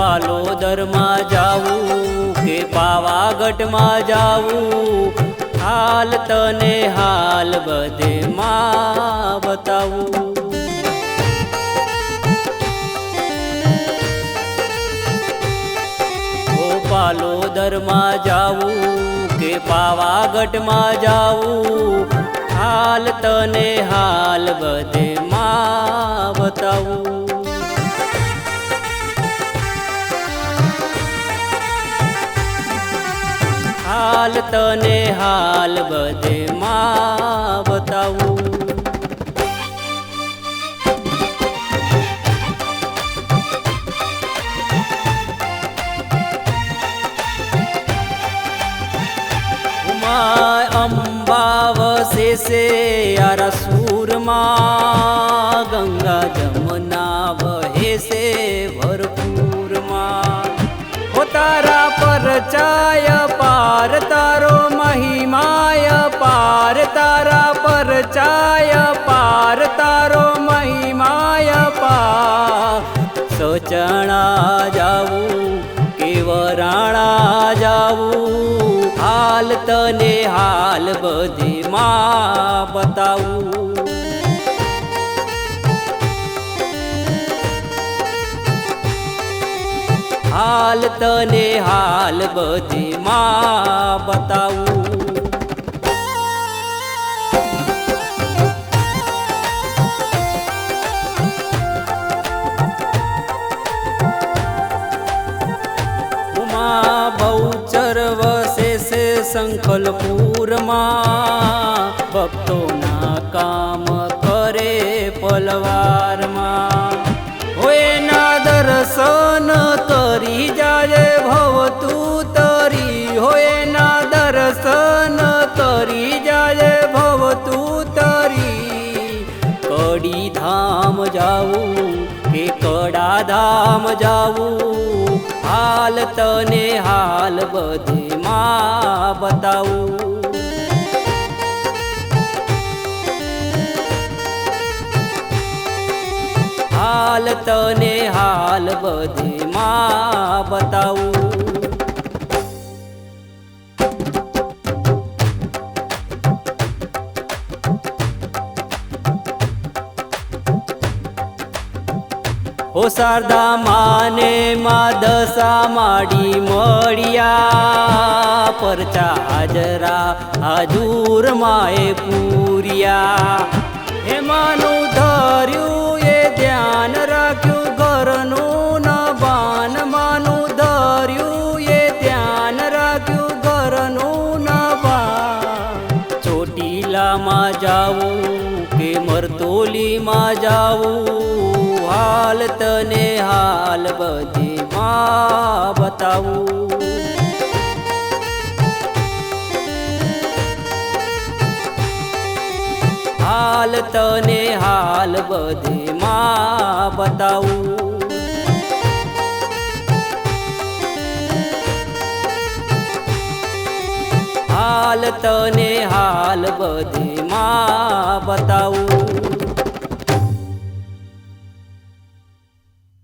પાલોદરમાં જાવું, કે પાવાગઢમાં જાવું, હાલ તને હાલ બધે માં બતાવું. પાલોદરમાં જાવું, કે પાવાગઢમાં જાવું, હાલ તને હાલ બધે માં બતાવું. હાલ તને હાલ બધે માં બતાવું. ઉમા અંબા વસે છે યારા સૂરમાં ગંગા જમના વહે છે ભરપૂરમાં. હો તારા પર ચાય પાર તારો મહિમાય, પાર તારા પર ચાય, પાર તારો મહિમાય પાર સચણા જાવું કે વરાણા જાવું? હાલ તને હાલ બધી માં બતાવું. હાલ તને હાલ બધી માં બતાવું. સંકલપુરમાં ભક્તોના કામ કરે પલવારમાં. કરી જાય ભવ, તું તરી હોયના દર્શન કરી જાય ભવ, તું તરી. કડી ધામ જાવું, કે કડા ધામ જાવું, હાલ તને હાલ બધે માં બતાવું. હાલ તને હાલ બધે માં બતાવું ઓ શારદા માને માં દશા માડી મળ્યા પરચા હાજરા હાજુર માએ પૂર્યા એમાંનું ધર્યું એ ચોટીલામાં જાવું કે મરતોલીમાં જાવું હાલ તને હાલ બધી માં બતાવું. હાલ તને હાલ બધી માં બતાવું. હાલ તને હાલ બધી માં બતાવું.